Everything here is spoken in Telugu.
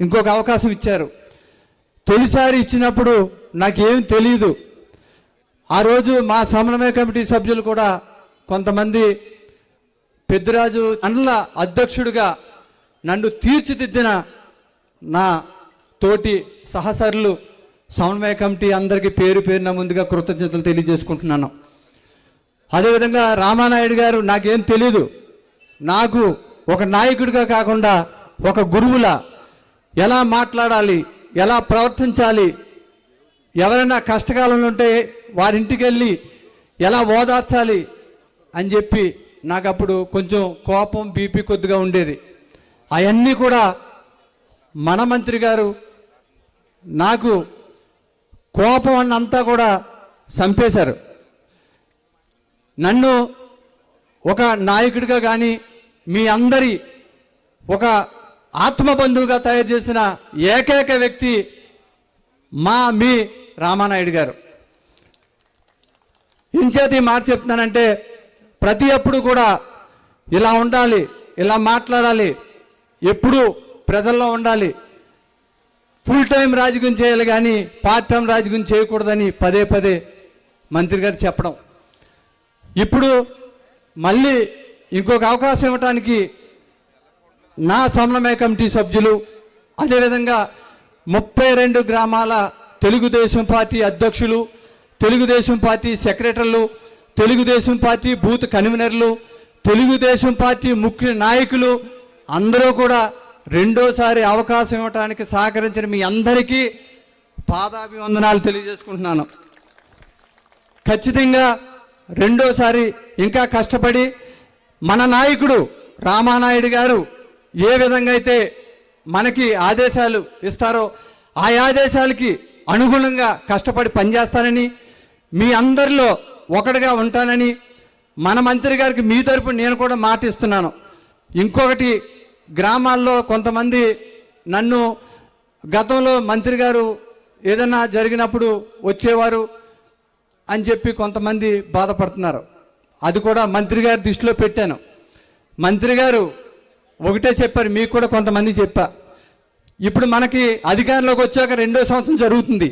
ఇంకొక అవకాశం ఇచ్చారు. తొలిసారి ఇచ్చినప్పుడు నాకేం తెలియదు ఆ రోజు మా సమన్వయ కమిటీ సభ్యులు కూడా కొంతమంది పెద్దిరాజు అండ్ల అధ్యక్షుడిగా నన్ను తీర్చిదిద్దిన నా తోటి సహచరులు సమన్వయ కమిటీ అందరికీ పేరు పేరున ముందుగా కృతజ్ఞతలు తెలియజేసుకుంటున్నాను. అదేవిధంగా రామానాయుడు గారు నాకేం తెలీదు. నాకు ఒక నాయకుడిగా కాకుండా ఒక గురువులా ఎలా మాట్లాడాలి ఎలా ప్రవర్తించాలి ఎవరైనా కష్టకాలంలో ఉంటే వారింటికి వెళ్ళి ఎలా ఓదార్చాలి అని చెప్పి నాకు అప్పుడు కొంచెం కోపం బీపీ కొద్దిగా ఉండేది. అవన్నీ కూడా మన మంత్రి గారు నాకు కోపం అన్నంతా కూడా చంపేశారు. నన్ను ఒక నాయకుడిగా కానీ మీ అందరి ఒక ఆత్మబంధువుగా తయారు చేసిన ఏకైక వ్యక్తి మా మీ రామానాయుడు గారు. ఇంచేది మాట చెప్తున్నానంటే ప్రతి అప్పుడు కూడా ఇలా ఉండాలి ఇలా మాట్లాడాలి ఎప్పుడు ప్రజల్లో ఉండాలి. ఫుల్ టైం రాజకీయం చేయాలి కానీ పార్ట్ టైం రాజకీయం చేయకూడదని పదే పదే మంత్రి గారు చెప్పడం. ఇప్పుడు మళ్ళీ ఇంకొక అవకాశం ఇవ్వటానికి నా సమన్వయ కమిటీ సభ్యులు అదేవిధంగా ముప్పై రెండు గ్రామాల తెలుగుదేశం పార్టీ అధ్యక్షులు తెలుగుదేశం పార్టీ సెక్రటరీలు తెలుగుదేశం పార్టీ బూత్ కన్వీనర్లు తెలుగుదేశం పార్టీ ముఖ్య నాయకులు అందరూ కూడా రెండోసారి అవకాశం ఇవ్వడానికి సహకరించిన మీ అందరికీ పాదాభివందనాలు తెలియజేసుకుంటున్నాను. ఖచ్చితంగా రెండోసారి ఇంకా కష్టపడి మన నాయకుడు రామానాయుడు గారు ఏ విధంగా అయితే మనకి ఆదేశాలు ఇస్తారో ఆ ఆదేశాలకి అనుగుణంగా కష్టపడి పనిచేస్తానని మీ అందరిలో ఒకటిగా ఉంటానని మన మంత్రి గారికి మీ తరపు నేను కూడా మాట ఇస్తున్నాను. ఇంకొకటి గ్రామాల్లో కొంతమంది నన్ను గతంలో మంత్రి గారు ఏదైనా జరిగినప్పుడు వచ్చేవారు అని చెప్పి కొంతమంది బాధపడుతున్నారు. అది కూడా మంత్రి గారి దృష్టిలో పెట్టాను. మంత్రి గారు ఒకటే చెప్పారు మీకు కూడా కొంతమంది చెప్పా. ఇప్పుడు మనకి అధికారంలోకి వచ్చాక రెండో సంవత్సరం జరుగుతుంది.